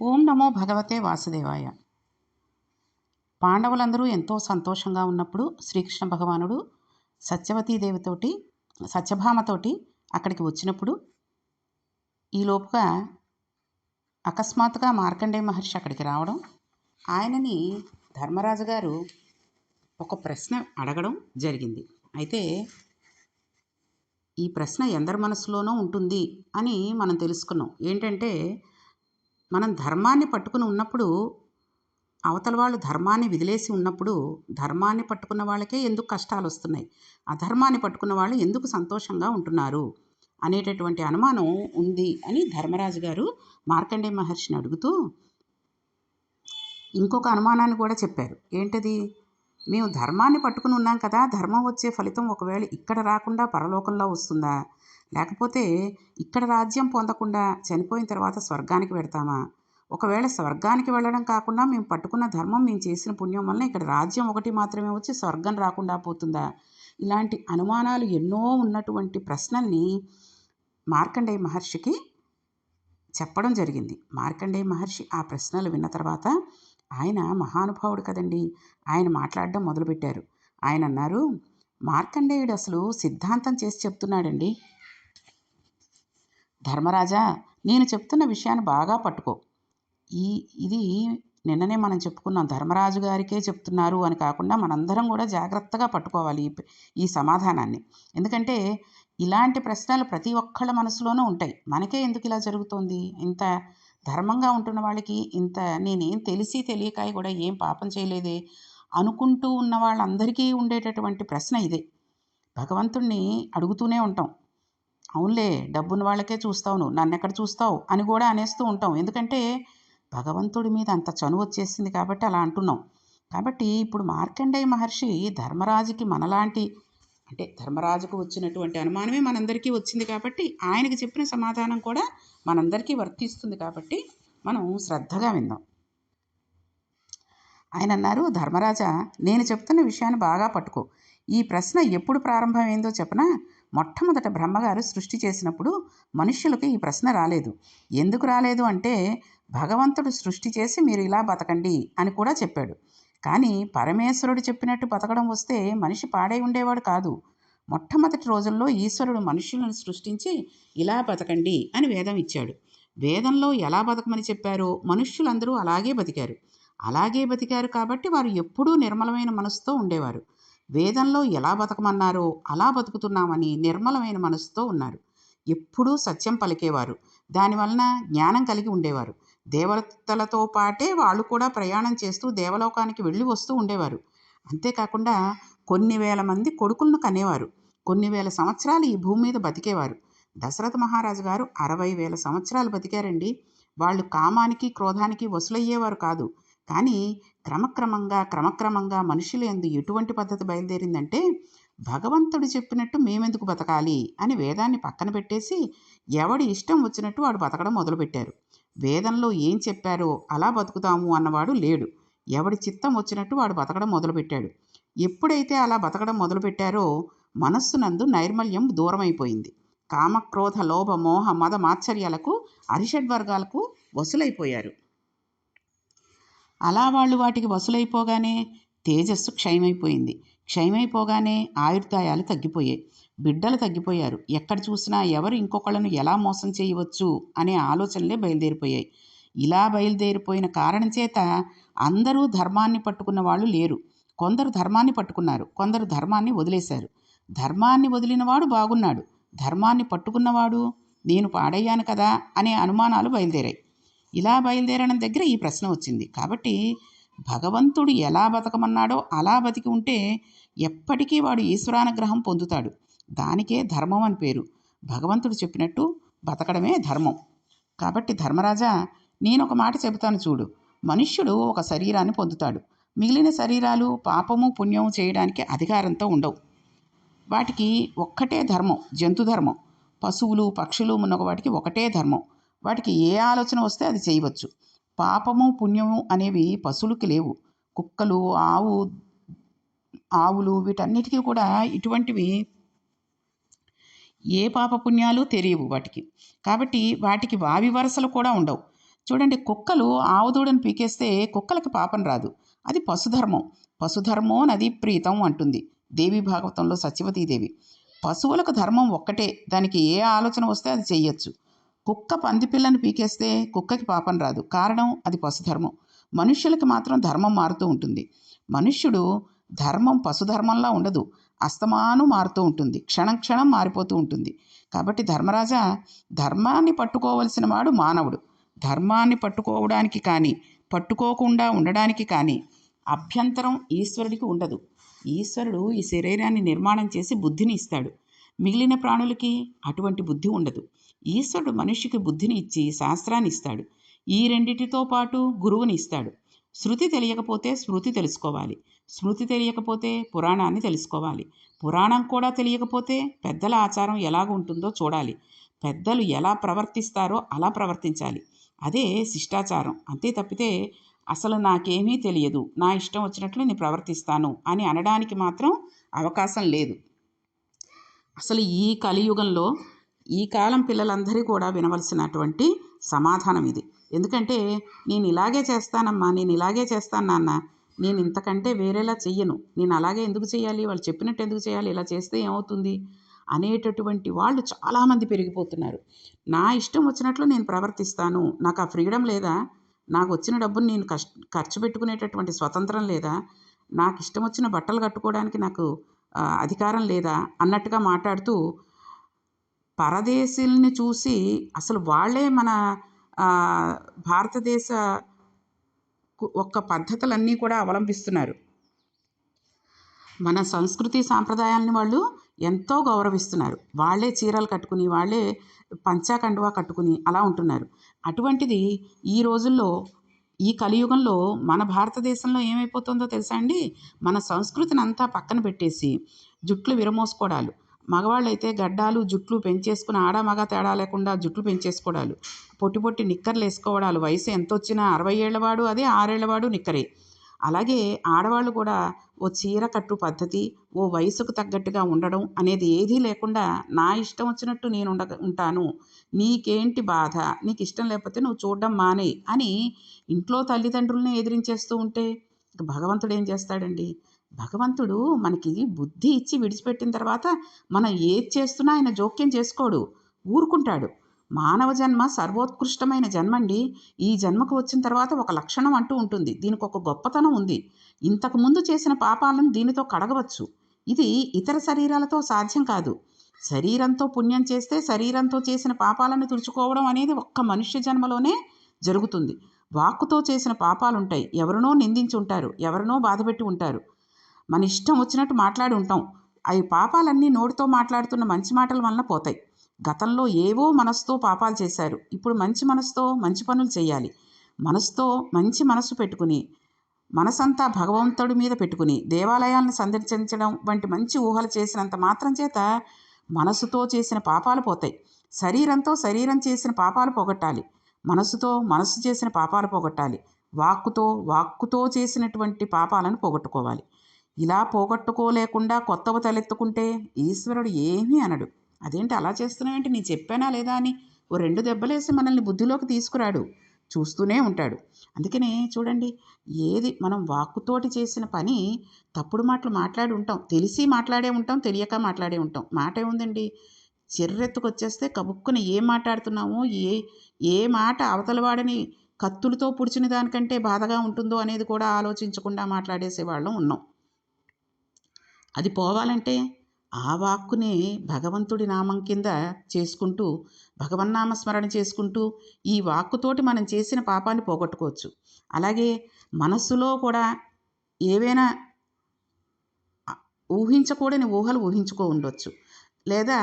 ఓం నమో భగవతే వాసుదేవాయ. పాండవులందరూ ఎంతో సంతోషంగా ఉన్నప్పుడు శ్రీకృష్ణ భగవానుడు సత్యవతీదేవితోటి సత్యభామతోటి అక్కడికి వచ్చినప్పుడు ఈలోపుగా అకస్మాత్తుగా మార్కండేయ మహర్షి అక్కడికి రావడం ఆయనని ధర్మరాజు గారు ఒక ప్రశ్న అడగడం జరిగింది. అయితే ఈ ప్రశ్న ఎందరి మనసులోనూ ఉంటుంది అని మనం తెలుసుకున్నాం. ఏంటంటే మనం ధర్మాన్ని పట్టుకుని ఉన్నప్పుడు అవతల వాళ్ళు ధర్మాన్ని విదిలేసి ఉన్నప్పుడు ధర్మాన్ని పట్టుకున్న వాళ్ళకే ఎందుకు కష్టాలు వస్తున్నాయి? అధర్మాన్ని పట్టుకున్న వాళ్ళు ఎందుకు సంతోషంగా ఉంటున్నారు? అనేటటువంటి అనుమానం ఉంది అని ధర్మరాజు గారు మార్కండే మహర్షిని అడుగుతూ ఇంకొక అనుమానాన్ని కూడా చెప్పారు. ఏంటది? మేము ధర్మాన్ని పట్టుకుని ఉన్నాం కదా ధర్మం వచ్చే ఫలితం ఒకవేళ ఇక్కడ రాకుండా పరలోకంలో వస్తుందా? లేకపోతే ఇక్కడ రాజ్యం పొందకుండా చనిపోయిన తర్వాత స్వర్గానికి పెడతామా ఒకవేళ స్వర్గానికి వెళ్ళడం కాకుండా మేము పట్టుకున్న ధర్మం మేము చేసిన పుణ్యం వల్ల ఇక్కడ రాజ్యం ఒకటి మాత్రమే వచ్చి స్వర్గం రాకుండా పోతుందా? ఇలాంటి అనుమానాలు ఎన్నో ఉన్నటువంటి ప్రశ్నల్ని మార్కండేయ మహర్షికి చెప్పడం జరిగింది. మార్కండేయ మహర్షి ఆ ప్రశ్నలు విన్న తర్వాత ఆయన మహానుభావుడు కదండి ఆయన మాట్లాడడం మొదలుపెట్టారు. ఆయన అన్నారు మార్కండేయుడు అసలు సిద్ధాంతం చేసి చెప్తున్నాడండి. ధర్మరాజా నేను చెప్తున్న విషయాన్ని బాగా పట్టుకో. ఈ ఇది నిన్ననే మనం చెప్పుకున్నాం. ధర్మరాజు గారికే చెప్తున్నారు అని కాకుండా మనందరం కూడా జాగ్రత్తగా పట్టుకోవాలి ఈ సమాధానాన్ని. ఎందుకంటే ఇలాంటి ప్రశ్నలు ప్రతి ఒక్కళ్ళ మనసులోనూ ఉంటాయి. మనకే ఎందుకు ఇలా జరుగుతోంది? ఇంత ధర్మంగా ఉంటున్న వాళ్ళకి ఇంత నేనేం తెలిసి తెలియక కూడా ఏం పాపం చేయలేదే? అనుకుంటూ ఉన్న వాళ్ళందరికీ ఉండేటటువంటి ప్రశ్న ఇదే. భగవంతుణ్ణి అడుగుతూనే ఉంటాం. అవునులే డబ్బున్న వాళ్ళకే చూస్తావు నువ్వు. నన్ను ఎక్కడ చూస్తావు? అని కూడా అనేస్తూ ఉంటాం. ఎందుకంటే భగవంతుడి మీద అంత చనువు వచ్చేసింది కాబట్టి అలా అంటున్నాం. కాబట్టి ఇప్పుడు మార్కండేయ మహర్షి ధర్మరాజుకి మనలాంటి అంటే ధర్మరాజుకు వచ్చినటువంటి అనుమానమే మనందరికీ వచ్చింది కాబట్టి ఆయనకి చెప్పిన సమాధానం కూడా మనందరికీ వర్తిస్తుంది కాబట్టి మనం శ్రద్ధగా విందాం. ఆయన అన్నారు ధర్మరాజా నేను చెప్తున్న విషయాన్ని బాగా పట్టుకో. ఈ ప్రశ్న ఎప్పుడు ప్రారంభమైందో చెప్పనా? మొట్టమొదట బ్రహ్మగారు సృష్టి చేసినప్పుడు మనుష్యులకు ఈ ప్రశ్న రాలేదు. ఎందుకు రాలేదు అంటే భగవంతుడు సృష్టి చేసి మీరు ఇలా బతకండి అని కూడా చెప్పాడు. కానీ పరమేశ్వరుడు చెప్పినట్టు బతకడం వస్తే మనిషి పాడై ఉండేవాడు కాదు. మొట్టమొదటి రోజుల్లో ఈశ్వరుడు మనుషులను సృష్టించి ఇలా బతకండి అని వేదం ఇచ్చాడు. వేదంలో ఎలా బతకమని చెప్పారో మనుష్యులందరూ అలాగే బతికారు. అలాగే బతికారు కాబట్టి వారు ఎప్పుడూ నిర్మలమైన మనసుతో ఉండేవారు. వేదంలో ఎలా బతకమన్నారో అలా బతుకుతున్నామని నిర్మలమైన మనసుతో ఉన్నారు. ఎప్పుడూ సత్యం పలికేవారు. దానివలన జ్ఞానం కలిగి ఉండేవారు. దేవతలతో పాటే వాళ్ళు కూడా ప్రయాణం చేస్తూ దేవలోకానికి వెళ్ళి వస్తూ ఉండేవారు. అంతేకాకుండా కొన్ని వేల మంది కొడుకులను కనేవారు. కొన్ని వేల సంవత్సరాలు ఈ భూమి మీద బతికేవారు. దశరథ మహారాజు గారు అరవై వేల సంవత్సరాలు బతికారండి. వాళ్ళు కామానికి క్రోధానికి వసులయ్యేవారు కాదు. కానీ క్రమక్రమంగా క్రమక్రమంగా మనుషులు ఎందు ఎటువంటి పద్ధతి బయలుదేరిందంటే భగవంతుడు చెప్పినట్టు మేమెందుకు బతకాలి అని వేదాన్ని పక్కన పెట్టేసి ఎవడి ఇష్టం వచ్చినట్టు వాడు బతకడం మొదలుపెట్టారు. వేదంలో ఏం చెప్పారో అలా బతుకుతాము అన్నవాడు లేడు. ఎవడి చిత్తం వచ్చినట్టు వాడు బతకడం మొదలుపెట్టాడు. ఎప్పుడైతే అలా బతకడం మొదలుపెట్టారో మనస్సునందు నైర్మల్యం దూరమైపోయింది. కామక్రోధ లోభ మోహ మద మాత్సర్యాలకు అరిషడ్వర్గాలకు వసులైపోయారు. అలా వాళ్ళు వాటికి వసులైపోగానే తేజస్సు క్షయమైపోయింది. క్షయమైపోగానే ఆయుర్దాయాలు తగ్గిపోయాయి. బిడ్డలు తగ్గిపోయారు. ఎక్కడ చూసినా ఎవరు ఇంకొకళ్ళను ఎలా మోసం చేయవచ్చు అనే ఆలోచనలే బయలుదేరిపోయాయి. ఇలా బయలుదేరిపోయిన కారణం చేత అందరూ ధర్మాన్ని పట్టుకున్న వాళ్ళు లేరు. కొందరు ధర్మాన్ని పట్టుకున్నారు. కొందరు ధర్మాన్ని వదిలేశారు. ధర్మాన్ని వదిలినవాడు బాగున్నాడు. ధర్మాన్ని పట్టుకున్నవాడు నేను పాడయ్యాను కదా అనే అనుమానాలు బయలుదేరాయి. ఇలా బయలుదేరడం దగ్గర ఈ ప్రశ్న వచ్చింది. కాబట్టి భగవంతుడు ఎలా బతకమన్నాడో అలా బతికి ఉంటే ఎప్పటికీ వాడు ఈశ్వరానుగ్రహం పొందుతాడు. దానికే ధర్మం అని పేరు. భగవంతుడు చెప్పినట్టు బతకడమే ధర్మం. కాబట్టి ధర్మరాజా నేను ఒక మాట చెబుతాను చూడు. మనుష్యుడు ఒక శరీరాన్ని పొందుతాడు. మిగిలిన శరీరాలు పాపము పుణ్యము చేయడానికి అధికారంతో ఉండవు. వాటికి ఒక్కటే ధర్మం జంతు ధర్మం. పశువులు పక్షులు మున్నగ వాటికి ఒకటే ధర్మం. వాటికి ఏ ఆలోచన వస్తే అది చేయవచ్చు. పాపము పుణ్యము అనేవి పశువులకి లేవు. కుక్కలు ఆవు ఆవులు వీటన్నిటికీ కూడా ఇటువంటివి ఏ పాప పుణ్యాలు తెలియవు వాటికి. కాబట్టి వాటికి వావి వరసలు కూడా ఉండవు. చూడండి కుక్కలు ఆవుదూడను పీకేస్తే కుక్కలకి పాపం రాదు. అది పశుధర్మం. పశుధర్మో నది ప్రీతం అంటుంది దేవి భాగవతంలో సత్యవతీదేవి. పశువులకు ధర్మం ఒక్కటే. దానికి ఏ ఆలోచన వస్తే అది చేయొచ్చు. కుక్క పందిపిల్లను పీకేస్తే కుక్కకి పాపం రాదు. కారణం అది పశుధర్మం. మనుష్యులకి మాత్రం ధర్మం మారుతూ ఉంటుంది. మనుష్యుడు ధర్మం పశుధర్మంలా ఉండదు. అస్తమానం మారుతూ ఉంటుంది. క్షణం క్షణం మారిపోతూ ఉంటుంది. కాబట్టి ధర్మరాజా ధర్మాన్ని పట్టుకోవలసిన వాడు మానవుడు. ధర్మాన్ని పట్టుకోవడానికి కానీ పట్టుకోకుండా ఉండడానికి కానీ అభ్యంతరం ఈశ్వరుడికి ఉండదు. ఈశ్వరుడు ఈ శరీరాన్ని నిర్మాణం చేసి బుద్ధిని ఇస్తాడు. మిగిలిన ప్రాణులకి అటువంటి బుద్ధి ఉండదు. ఈశ్వరుడు మనిషికి బుద్ధిని ఇచ్చి శాస్త్రాన్ని ఇస్తాడు. ఈ రెండిటితో పాటు గురువుని ఇస్తాడు. శృతి తెలియకపోతే స్మృతి తెలుసుకోవాలి. స్మృతి తెలియకపోతే పురాణాన్ని తెలుసుకోవాలి. పురాణం కూడా తెలియకపోతే పెద్దల ఆచారం ఎలాగ ఉంటుందో చూడాలి. పెద్దలు ఎలా ప్రవర్తిస్తారో అలా ప్రవర్తించాలి. అదే శిష్టాచారం. అంతే తప్పితే అసలు నాకేమీ తెలియదు. నా ఇష్టం వచ్చినట్లు నేను ప్రవర్తిస్తాను అని అనడానికి మాత్రం అవకాశం లేదు. అసలు ఈ కలియుగంలో ఈ కాలం పిల్లలందరూ కూడా వినవలసినటువంటి సమాధానం ఇది. ఎందుకంటే నేను ఇలాగే చేస్తానమ్మా నేను ఇలాగే చేస్తాను నాన్న నేను ఇంతకంటే వేరేలా చెయ్యను. నేను అలాగే ఎందుకు చేయాలి? వాళ్ళు చెప్పినట్టు ఎందుకు చేయాలి? ఇలా చేస్తే ఏమవుతుంది? అనేటటువంటి వాళ్ళు చాలామంది పెరిగిపోతున్నారు. నా ఇష్టం వచ్చినట్లు నేను ప్రవర్తిస్తాను. నాకు ఆ ఫ్రీడమ్ లేదా? నాకు వచ్చిన డబ్బును నేను కష్ట ఖర్చు పెట్టుకునేటటువంటి స్వతంత్రం లేదా? నాకు ఇష్టం వచ్చిన బట్టలు కట్టుకోవడానికి నాకు అధికారం లేదా అన్నట్టుగా మాట్లాడుతూ పరదేశీల్ని చూసి అసలు వాళ్ళే మన భారతదేశ కు- ఒక్క పద్ధతులన్నీ కూడా అవలంబిస్తున్నారు. మన సంస్కృతి సాంప్రదాయాలని వాళ్ళు ఎంతో గౌరవిస్తున్నారు. వాళ్ళే చీరలు కట్టుకుని వాళ్ళే పంచాకండువా కట్టుకుని అలా ఉంటున్నారు. అటువంటిది ఈ రోజుల్లో ఈ కలియుగంలో మన భారతదేశంలో ఏమైపోతుందో తెలుసా అండి? మన సంస్కృతిని అంతా పక్కన పెట్టేసి జుట్లు విరమోసుకోవడాలు మగవాళ్ళైతే గడ్డాలు జుట్లు పెంచేసుకుని ఆడ మగ తేడా లేకుండా జుట్లు పెంచేసుకోవడాలు పొట్టి పొట్టి నిక్కర్లు వేసుకోవడాలు. వయసు ఎంత వచ్చినా అరవై ఏళ్ళవాడు అదే ఆరేళ్ళవాడు నిక్కరే. అలాగే ఆడవాళ్ళు కూడా ఓ చీర కట్టు పద్ధతి ఓ వయసుకు తగ్గట్టుగా ఉండడం అనేది ఏదీ లేకుండా నా ఇష్టం వచ్చినట్టు నేను ఉండ ఉంటాను. నీకేంటి బాధ? నీకు ఇష్టం లేకపోతే నువ్వు చూడడం మానే అని ఇంట్లో తల్లిదండ్రుల్ని ఎదిరించేస్తూ ఉంటే భగవంతుడు ఏం చేస్తాడండి? భగవంతుడు మనకి బుద్ధి ఇచ్చి విడిచిపెట్టిన తర్వాత మనం ఏది చేస్తున్నా ఆయన జోక్యం చేసుకోడు ఊరుకుంటాడు. మానవ జన్మ సర్వోత్కృష్టమైన జన్మండి. ఈ జన్మకు వచ్చిన తర్వాత ఒక లక్షణం అంటూ ఉంటుంది. దీనికి ఒక గొప్పతనం ఉంది. ఇంతకు ముందు చేసిన పాపాలను దీనితో కడగవచ్చు. ఇది ఇతర శరీరాలతో సాధ్యం కాదు. శరీరంతో పుణ్యం చేస్తే శరీరంతో చేసిన పాపాలను తుడుచుకోవడం అనేది ఒక్క మనుష్య జన్మలోనే జరుగుతుంది. వాక్కుతో చేసిన పాపాలుంటాయి. ఎవరినో నిందించి ఉంటారు. ఎవరినో బాధపెట్టి ఉంటారు. మన ఇష్టం వచ్చినట్టు మాట్లాడి ఉంటాం. అవి పాపాలన్నీ నోటితో మాట్లాడుతున్న మంచి మాటల వలన పోతాయి. గతంలో ఏవో మనసుతో పాపాలు చేశారు. ఇప్పుడు మంచి మనసుతో మంచి పనులు చేయాలి. మనసుతో మంచి మనసు పెట్టుకుని మనసంతా భగవంతుడి మీద పెట్టుకుని దేవాలయాలను సందర్శించడం వంటి మంచి ఊహలు చేసినంత మాత్రం చేత మనసుతో చేసిన పాపాలు పోతాయి. శరీరంతో శరీరం చేసిన పాపాలు పోగొట్టాలి. మనసుతో మనసు చేసిన పాపాలు పోగొట్టాలి. వాక్కుతో వాక్కుతో చేసినటువంటి పాపాలను పోగొట్టుకోవాలి. ఇలా పోగొట్టుకోలేకుండా కొత్తవి తలెత్తుకుంటే ఈశ్వరుడు ఏమీ అనడు. అదేంటి అలా చేస్తున్నావేంటి నీ చెప్పానా లేదా అని ఓ రెండు దెబ్బలేసి మనల్ని బుద్ధిలోకి తీసుకురాడు. చూస్తూనే ఉంటాడు. అందుకనే చూడండి ఏది మనం వాక్కుతోటి చేసిన పని తప్పుడు మాటలు మాట్లాడి ఉంటాం. తెలిసి మాట్లాడే ఉంటాం తెలియక మాట్లాడే ఉంటాం. మాట ఏముందండి? చెర్రెత్తుకొచ్చేస్తే కబుక్కున ఏం మాట్లాడుతున్నామో ఏ ఏ మాట అవతలవాడని కత్తులతో పుడిచిన దానికంటే బాధగా ఉంటుందో అనేది కూడా ఆలోచించకుండా మాట్లాడేసే వాళ్ళం ఉన్నాం. అది పోవాలంటే ఆ వాక్కునే భగవంతుడి నామం కింద చేసుకుంటూ భగవన్నామ స్మరణ చేసుకుంటూ ఈ వాక్కుతోటి మనం చేసిన పాపాన్ని పోగొట్టుకోవచ్చు. అలాగే మనస్సులో కూడా ఏవైనా ఊహించకూడని ఊహలు ఊహించుకో ఉండవచ్చు లేదా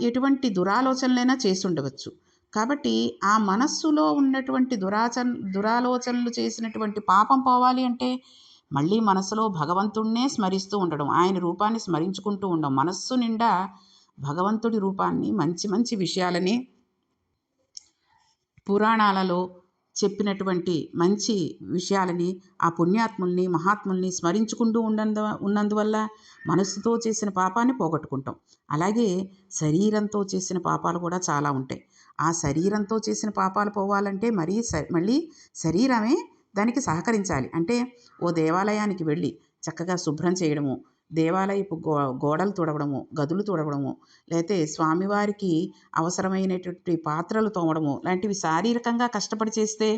ఎటువంటి దురాలోచనలైనా చేసి ఉండవచ్చు. కాబట్టి ఆ మనస్సులో ఉన్నటువంటి దురాచన దురాలోచనలు చేసినటువంటి పాపం పోవాలి అంటే మళ్ళీ మనసులో భగవంతుణ్ణే స్మరిస్తూ ఉండడం ఆయన రూపాన్ని స్మరించుకుంటూ ఉండడం మనస్సు నిండా భగవంతుడి రూపాన్ని మంచి మంచి విషయాలని పురాణాలలో చెప్పినటువంటి మంచి విషయాలని ఆ పుణ్యాత్ముల్ని మహాత్ముల్ని స్మరించుకుంటూ ఉండందు ఉన్నందువల్ల మనస్సుతో చేసిన పాపాన్ని పోగొట్టుకుంటాం. అలాగే శరీరంతో చేసిన పాపాలు కూడా చాలా ఉంటాయి. ఆ శరీరంతో చేసిన పాపాలు పోవాలంటే మరీ స మళ్ళీ శరీరమే దానికి సహకరించాలి. అంటే ఓ దేవాలయానికి వెళ్ళి చక్కగా శుభ్రం చేయడము దేవాలయపు గో గోడలు తుడవడము గదులు తుడవడము లేకపోతే స్వామివారికి అవసరమైనటువంటి పాత్రలు తోమడము లాంటివి శారీరకంగా కష్టపడి చేస్తే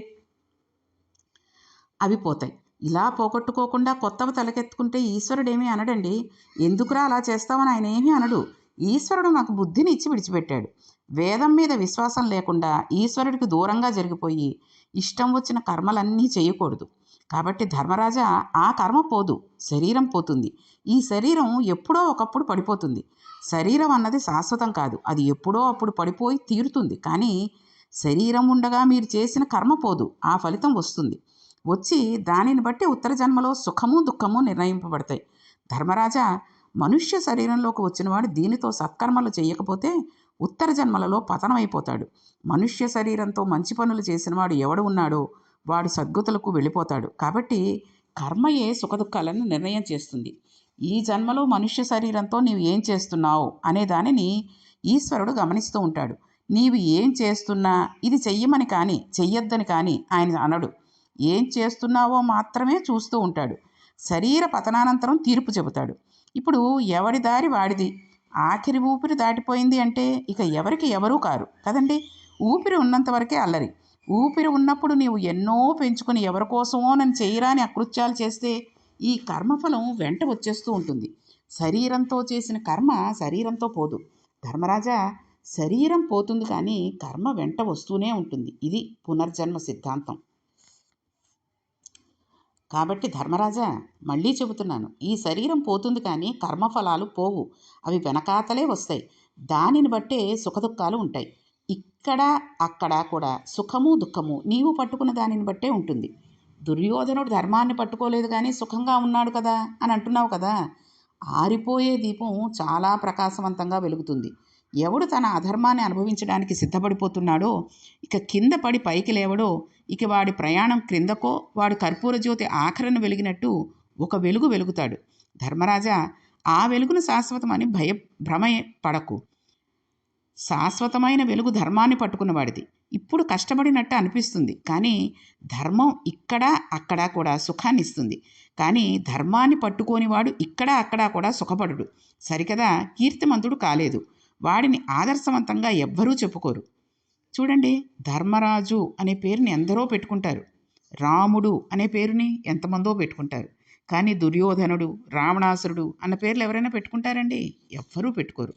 అవి పోతాయి. ఇలా పోగొట్టుకోకుండా కొత్తవి తలకెత్తుకుంటే ఈశ్వరుడేమీ అనడండి. ఎందుకురా అలా చేస్తామని ఆయన ఏమీ అనడు. ఈశ్వరుడు నాకు బుద్ధిని ఇచ్చి విడిచిపెట్టాడు. వేదం మీద విశ్వాసం లేకుండా ఈశ్వరుడికి దూరంగా జరిగిపోయి ఇష్టం వచ్చిన కర్మలన్నీ చేయకూడదు. కాబట్టి ధర్మరాజా ఆ కర్మ పోదు. శరీరం పోతుంది. ఈ శరీరం ఎప్పుడో ఒకప్పుడు పడిపోతుంది. శరీరం అన్నది శాశ్వతం కాదు. అది ఎప్పుడో అప్పుడు పడిపోయి తీరుతుంది. కానీ శరీరం ఉండగా మీరు చేసిన కర్మ పోదు. ఆ ఫలితం వస్తుంది. వచ్చి దానిని బట్టి ఉత్తర జన్మలో సుఖము దుఃఖము నిర్ణయింపబడతాయి. ధర్మరాజా మనుష్య శరీరంలోకి వచ్చినవాడు దీనితో సత్కర్మలు చేయకపోతే ఉత్తర జన్మలలో పతనమైపోతాడు. మనుష్య శరీరంతో మంచి పనులు చేసినవాడు ఎవడు ఉన్నాడో వాడు సద్గతులకు వెళ్ళిపోతాడు. కాబట్టి కర్మయే సుఖదుఖాలను నిర్ణయం చేస్తుంది. ఈ జన్మలో మనుష్య శరీరంతో నీవు ఏం చేస్తున్నావు అనే దానిని ఈశ్వరుడు గమనిస్తూ ఉంటాడు. నీవు ఏం చేస్తున్నా ఇది చెయ్యమని కానీ చెయ్యొద్దని కానీ ఆయన అనడు. ఏం చేస్తున్నావో మాత్రమే చూస్తూ ఉంటాడు. శరీర పతనానంతరం తీర్పు చెబుతాడు. ఇప్పుడు ఎవడి దారి వాడిది? ఆఖరి ఊపిరి దాటిపోయింది అంటే ఇక ఎవరికి ఎవరూ కారు కదండి? ఊపిరి ఉన్నంత వరకే అల్లరి. ఊపిరి ఉన్నప్పుడు నీవు ఎన్నో పెంచుకుని ఎవరి కోసమో నన్ను చేయరాని అకృత్యాలు చేస్తే ఈ కర్మఫలం వెంట వచ్చేస్తూ ఉంటుంది. శరీరంతో చేసిన కర్మ శరీరంతో పోదు. ధర్మరాజా శరీరం పోతుంది కానీ కర్మ వెంట వస్తూనే ఉంటుంది. ఇది పునర్జన్మ సిద్ధాంతం. కాబట్టి ధర్మరాజా మళ్ళీ చెబుతున్నాను. ఈ శరీరం పోతుంది కానీ కర్మఫలాలు పోవు. అవి వెనకాతలే వస్తాయి. దానిని బట్టే సుఖదుఖాలు ఉంటాయి. ఇక్కడ అక్కడ కూడా సుఖము దుఃఖము నీవు పట్టుకున్న దానిని బట్టే ఉంటుంది. దుర్యోధనుడు ధర్మాన్ని పట్టుకోలేదు కానీ సుఖంగా ఉన్నాడు కదా అని అంటున్నావు కదా? ఆరిపోయే దీపం చాలా ప్రకాశవంతంగా వెలుగుతుంది. ఎవడు తన అధర్మాన్ని అనుభవించడానికి సిద్ధపడిపోతున్నాడో ఇక కింద పడి పైకి లేవడో ఇక వాడి ప్రయాణం క్రిందకో వాడు కర్పూర జ్యోతి ఆఖరను వెలిగినట్టు ఒక వెలుగు వెలుగుతాడు. ధర్మరాజా ఆ వెలుగును శాశ్వతమని భయ భ్రమ పడకు. శాశ్వతమైన వెలుగు ధర్మాన్ని పట్టుకున్నవాడిది ఇప్పుడు కష్టపడినట్టు అనిపిస్తుంది. కానీ ధర్మం ఇక్కడ అక్కడ కూడా సుఖాన్ని ఇస్తుంది. కానీ ధర్మాన్ని పట్టుకోనివాడు ఇక్కడ అక్కడ కూడా సుఖపడుడు. సరికదా కీర్తిమంతుడు కాలేదు. వాడిని ఆదర్శవంతంగా ఎవ్వరూ చెప్పుకోరు. చూడండి ధర్మరాజు అనే పేరుని ఎందరో పెట్టుకుంటారు. రాముడు అనే పేరుని ఎంతమందో పెట్టుకుంటారు. కానీ దుర్యోధనుడు రావణాసురుడు అన్న పేర్లు ఎవరైనా పెట్టుకుంటారండి? ఎవ్వరూ పెట్టుకోరు.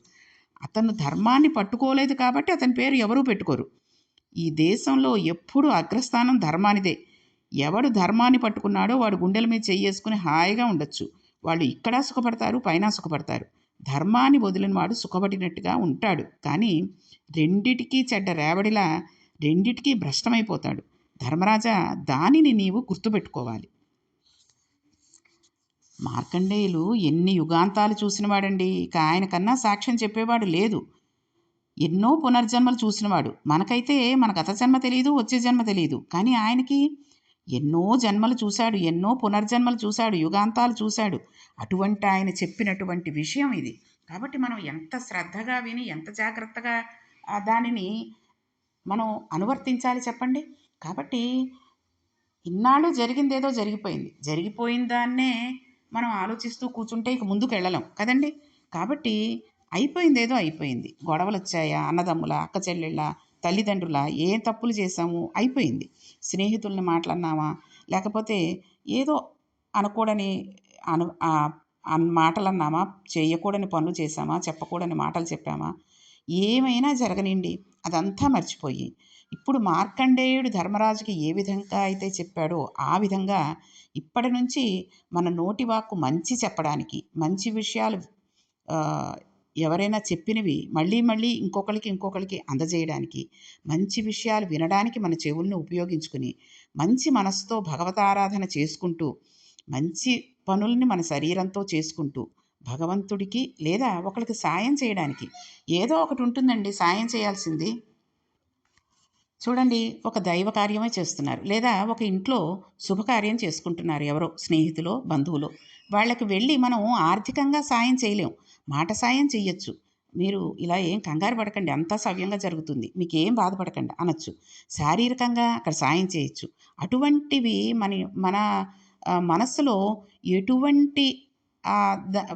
అతను ధర్మాన్ని పట్టుకోలేదు కాబట్టి అతని పేరు ఎవరూ పెట్టుకోరు. ఈ దేశంలో ఎప్పుడు అగ్రస్థానం ధర్మానిదే. ఎవడు ధర్మాన్ని పట్టుకున్నాడో వాడు గుండెల మీద చెయ్యేసుకుని హాయిగా ఉండొచ్చు. వాళ్ళు ఇక్కడ సుఖపడతారు పైన సుఖపడతారు. ధర్మాన్ని వదిలిన వాడు సుఖపడినట్టుగా ఉంటాడు. కానీ రెండిటికీ చెడ్డ రేవడిలా రెండిటికీ భ్రష్టమైపోతాడు. ధర్మరాజా దానిని నీవు గుర్తుపెట్టుకోవాలి. మార్కండేయులు ఎన్ని యుగాంతాలు చూసినవాడండి. ఇక ఆయన కన్నా సాక్ష్యం చెప్పేవాడు లేదు. ఎన్నో పునర్జన్మలు చూసినవాడు. మనకైతే మన గత జన్మ తెలియదు వచ్చే జన్మ తెలియదు కానీ ఆయనకి ఎన్నో జన్మలు చూశాడు ఎన్నో పునర్జన్మలు చూశాడు యుగాంతాలు చూశాడు. అటువంటి ఆయన చెప్పినటువంటి విషయం ఇది. కాబట్టి మనం ఎంత శ్రద్ధగా విని ఎంత జాగ్రత్తగా దానిని మనం అనువర్తించాలి చెప్పండి? కాబట్టి ఇన్నాళ్ళు జరిగిందేదో జరిగిపోయింది. జరిగిపోయిన దాన్నే మనం ఆలోచిస్తూ కూర్చుంటే ఇక ముందుకు వెళ్ళలేం కదండి? కాబట్టి అయిపోయిందేదో అయిపోయింది. గొడవలు వచ్చాయా అన్నదమ్ముల అక్క చెల్లెళ్ళ? తల్లిదండ్రుల ఏ తప్పులు చేశాము అయిపోయింది. స్నేహితుల్ని మాట్లాడినామా? లేకపోతే ఏదో అనకూడని అను మాటలు అన్నామా చేయకూడని పనులు చేశామా? చెప్పకూడని మాటలు చెప్పామా? ఏమైనా జరగనిండి. అదంతా మర్చిపోయి. ఇప్పుడు మార్కండేయుడు ధర్మరాజుకి ఏ విధంగా అయితే చెప్పాడో ఆ విధంగా ఇప్పటి నుంచి మన నోటి వాక్కు మంచి చెప్పడానికి మంచి విషయాలు ఎవరైనా చెప్పినవి మళ్ళీ మళ్ళీ ఇంకొకరికి ఇంకొకరికి అందజేయడానికి మంచి విషయాలు వినడానికి మన చెవులను ఉపయోగించుకుని మంచి మనసుతో భగవతారాధన చేసుకుంటూ మంచి పనుల్ని మన శరీరంతో చేసుకుంటూ భగవంతుడికి లేదా ఒకరికి సాయం చేయడానికి ఏదో ఒకటి ఉంటుందండి సాయం చేయాల్సింది. చూడండి ఒక దైవ కార్యమే చేస్తున్నారు. లేదా ఒక ఇంట్లో శుభకార్యం చేసుకుంటున్నారు ఎవరో స్నేహితులో బంధువులో. వాళ్ళకి వెళ్ళి మనం ఆర్థికంగా సాయం చేయలేం. మాట సాయం చెయ్యొచ్చు. మీరు ఇలా ఏం కంగారు పడకండి అంతా సవ్యంగా జరుగుతుంది. మీకు ఏం బాధపడకండి అనొచ్చు. శారీరకంగా అక్కడ సాయం చేయొచ్చు. అటువంటివి మన మన మనస్సులో ఎటువంటి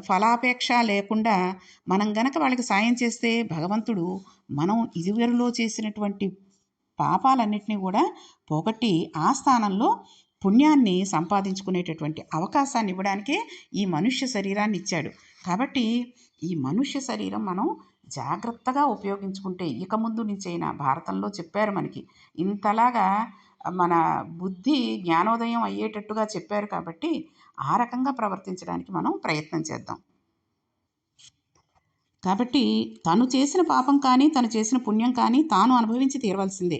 ఫలాపేక్ష లేకుండా మనం గనక వాళ్ళకి సాయం చేస్తే భగవంతుడు మనం ఇదివరలో చేసినటువంటి పాపాలన్నింటినీ కూడా పోగొట్టి ఆ స్థానంలో పుణ్యాన్ని సంపాదించుకునేటటువంటి అవకాశాన్ని ఇవ్వడానికే ఈ మనుష్య శరీరాన్ని ఇచ్చాడు. కాబట్టి ఈ మనుష్య శరీరం మనం జాగ్రత్తగా ఉపయోగించుకుంటే ఇక ముందు నుంచైనా భారతంలో చెప్పారు మనకి ఇంతలాగా మన బుద్ధి జ్ఞానోదయం అయ్యేటట్టుగా చెప్పారు కాబట్టి ఆ రకంగా ప్రవర్తించడానికి మనం ప్రయత్నం చేద్దాం. కాబట్టి తను చేసిన పాపం కానీ తను చేసిన పుణ్యం కానీ తాను అనుభవించి తీరవలసిందే.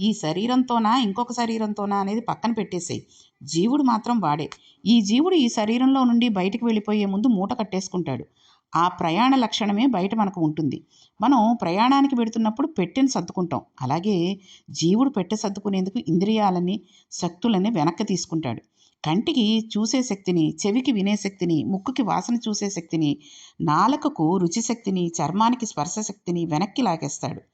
ఈ శరీరంతోనా ఇంకొక శరీరంతోనా అనేది పక్కన పెట్టేసేయి. జీవుడు మాత్రం వాడే. ఈ జీవుడు ఈ శరీరంలో నుండి బయటికి వెళ్ళిపోయే ముందు మూట కట్టేసుకుంటాడు. ఆ ప్రయాణ లక్షణమే బయట మనకు ఉంటుంది. మనం ప్రయాణానికి పెడుతున్నప్పుడు పెట్టెని సర్దుకుంటాం. అలాగే జీవుడు పెట్టె సర్దుకునేందుకు ఇంద్రియాలని శక్తులని వెనక్కి తీసుకుంటాడు. కంటికి చూసే శక్తిని చెవికి వినే శక్తిని ముక్కుకి వాసన చూసే శక్తిని నాలుకకు రుచి శక్తిని చర్మానికి స్పర్శ శక్తిని వెనక్కి లాగేస్తాడు.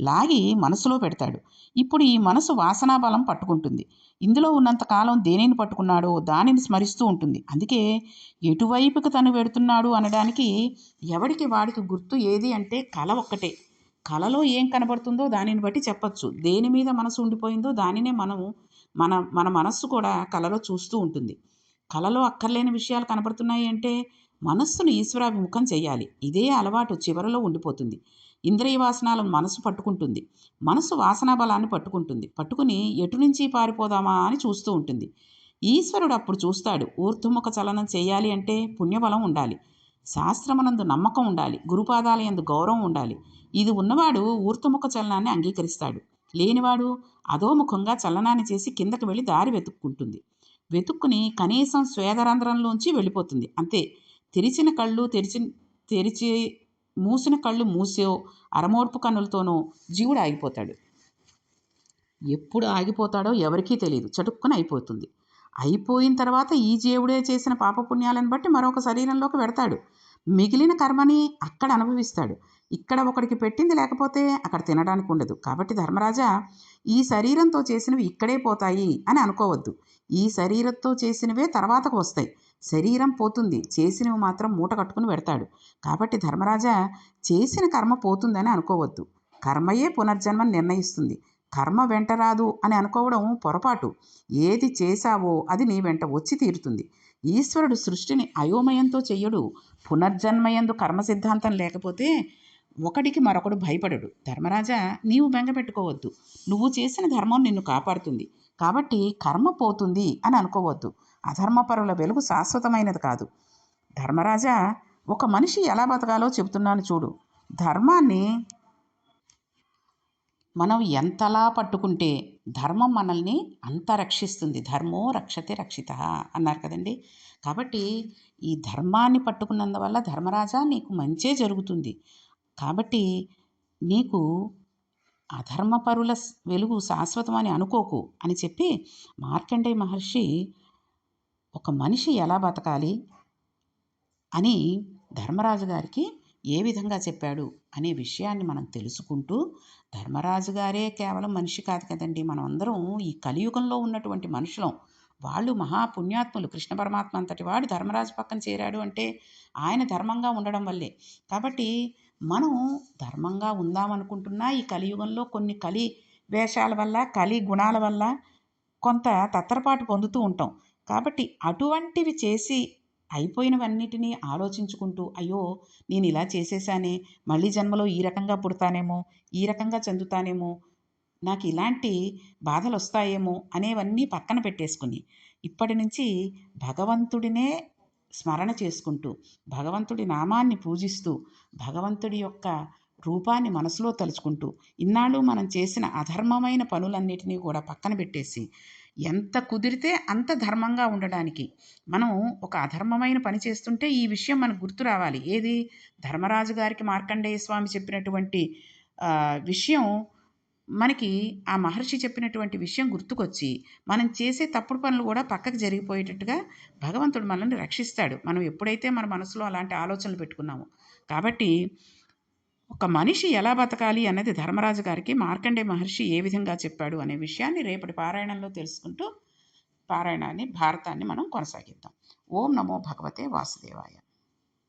లాగి మనసులో పెడతాడు. ఇప్పుడు ఈ మనసు వాసనా బలం పట్టుకుంటుంది. ఇందులో ఉన్నంతకాలం దేనిని పట్టుకున్నాడో దానిని స్మరిస్తూ ఉంటుంది. అందుకే ఎటువైపుకి తను పెడుతున్నాడు అనడానికి ఎవడికి వాడికి గుర్తు ఏది అంటే కళ ఒక్కటే. కళలో ఏం కనబడుతుందో దానిని బట్టి చెప్పచ్చు. దేని మీద మనసు ఉండిపోయిందో దానినే మనం మన మన మనస్సు కూడా కళలో చూస్తూ ఉంటుంది. కళలో అక్కర్లేని విషయాలు కనబడుతున్నాయి అంటే మనస్సును ఈశ్వరాభిముఖం చేయాలి. ఇదే అలవాటు చివరలో ఉండిపోతుంది. ఇంద్రియ వాసనాలను మనసు పట్టుకుంటుంది. మనసు వాసనా బలాన్ని పట్టుకుంటుంది. పట్టుకుని ఎటు నుంచి పారిపోదామా అని చూస్తూ ఉంటుంది. ఈశ్వరుడు అప్పుడు చూస్తాడు ఊర్ధముఖ చలనం చేయాలి అంటే పుణ్యబలం ఉండాలి. శాస్త్రమనందు నమ్మకం ఉండాలి. గురుపాదాల యందు గౌరవం ఉండాలి. ఇది ఉన్నవాడు ఊర్ధముఖ చలనాన్ని అంగీకరిస్తాడు. లేనివాడు అధోముఖంగా చలనాన్ని చేసి కిందకి వెళ్ళి దారి వెతుక్కుంటుంది. వెతుక్కుని కనీసం స్వేదరంధ్రంలోంచి వెళ్ళిపోతుంది. అంతే. తెరిచిన కళ్ళు తెరిచి తెరిచి మూసిన కళ్ళు మూసో అరమోర్పు కన్నులతోనో జీవుడు ఆగిపోతాడు. ఎప్పుడు ఆగిపోతాడో ఎవరికీ తెలియదు చటుక్కున అయిపోతుంది. అయిపోయిన తర్వాత ఈ జీవుడే చేసిన పాపపుణ్యాలను బట్టి మరొక శరీరంలోకి పెడతాడు మిగిలిన కర్మని అక్కడ అనుభవిస్తాడు. ఇక్కడ ఒకడికి పెట్టింది లేకపోతే అక్కడ తినడానికి ఉండదు. కాబట్టి ధర్మరాజా ఈ శరీరంతో చేసినవి ఇక్కడే పోతాయి అని అనుకోవద్దు. ఈ శరీరంతో చేసినవే తర్వాతకు వస్తాయి. శరీరం పోతుంది. చేసినవి మాత్రం మూట కట్టుకుని పెడతాడు. కాబట్టి ధర్మరాజా చేసిన కర్మ పోతుందని అనుకోవద్దు. కర్మయే పునర్జన్మని నిర్ణయిస్తుంది. కర్మ వెంట రాదు అని అనుకోవడం పొరపాటు. ఏది చేశావో అది నీ వెంట వచ్చి తీరుతుంది. ఈశ్వరుడు సృష్టిని అయోమయంతో చెయ్యడు. పునర్జన్మయందు కర్మ సిద్ధాంతం లేకపోతే ఒకడికి మరొకడు భయపడడు. ధర్మరాజా నీవు బెంగ పెట్టుకోవద్దు. నువ్వు చేసిన ధర్మం నిన్ను కాపాడుతుంది. కాబట్టి కర్మ పోతుంది అని అనుకోవద్దు. అధర్మపరుల వెలుగు శాశ్వతమైనది కాదు. ధర్మరాజా ఒక మనిషి ఎలా బతకాలో చెబుతున్నాను చూడు. ధర్మాన్ని మనం ఎంతలా పట్టుకుంటే ధర్మం మనల్ని అంత రక్షిస్తుంది ధర్మో రక్షతే రక్షిత అన్నారు కదండి. కాబట్టి ఈ ధర్మాన్ని పట్టుకున్నందువల్ల ధర్మరాజా నీకు మంచే జరుగుతుంది. కాబట్టి నీకు అధర్మపరుల వెలుగు వెలుగు శాశ్వతమని అనుకోకు అని చెప్పి మార్కండేయ మహర్షి ఒక మనిషి ఎలా బతకాలి అని ధర్మరాజు గారికి ఏ విధంగా చెప్పాడు అనే విషయాన్ని మనం తెలుసుకుంటూ ధర్మరాజు గారే కేవలం మనిషి కాదు కదండి. మనం అందరం ఈ కలియుగంలో ఉన్నటువంటి మనుషులం. వాళ్ళు మహాపుణ్యాత్ములు. కృష్ణ పరమాత్మ అంతటి వాడు ధర్మరాజు పక్కన చేరాడు అంటే ఆయన ధర్మంగా ఉండడం వల్లే. కాబట్టి మనం ధర్మంగా ఉందామనుకుంటున్నా ఈ కలియుగంలో కొన్ని కలి వేషాల వల్ల కలి గుణాల వల్ల కొంత తత్తరపాటు పొందుతూ ఉంటాం. కాబట్టి అటువంటివి చేసి అయిపోయినవన్నిటినీ ఆలోచించుకుంటూ అయ్యో నేను ఇలా చేసేసానే మళ్ళీ జన్మలో ఈ రకంగా పుడతానేమో ఈ రకంగా చెందుతానేమో నాకు ఇలాంటి బాధలు వస్తాయేమో అనేవన్నీ పక్కన పెట్టేసుకుని ఇప్పటి నుంచి భగవంతుడినే స్మరణ చేసుకుంటూ భగవంతుడి నామాన్ని పూజిస్తూ భగవంతుడి యొక్క రూపాన్ని మనసులో తలుచుకుంటూ ఇన్నాళ్ళు మనం చేసిన అధర్మమైన పనులన్నిటినీ కూడా పక్కన పెట్టేసి ఎంత కుదిరితే అంత ధర్మంగా ఉండడానికి మనం ఒక అధర్మమైన పని చేస్తుంటే ఈ విషయం మనకు గుర్తు రావాలి. ఏది? ధర్మరాజు గారికి మార్కండేయ స్వామి చెప్పినటువంటి విషయం మనకి ఆ మహర్షి చెప్పినటువంటి విషయం గుర్తుకొచ్చి మనం చేసే తప్పుడు పనులు కూడా పక్కకు జరిగిపోయేటట్టుగా భగవంతుడు మనల్ని రక్షిస్తాడు. మనం ఎప్పుడైతే మన మనసులో అలాంటి ఆలోచనలు పెట్టుకున్నామో. కాబట్టి ఒక మనిషి ఎలా బతకాలి అన్నది ధర్మరాజు గారికి మార్కండే మహర్షి ఏ విధంగా చెప్పాడు అనే విషయాన్ని రేపటి పారాయణంలో తెలుసుకుంటూ పారాయణాన్ని భారతాన్ని మనం కొనసాగిద్దాం. ఓం నమో భగవతే వాసుదేవాయ.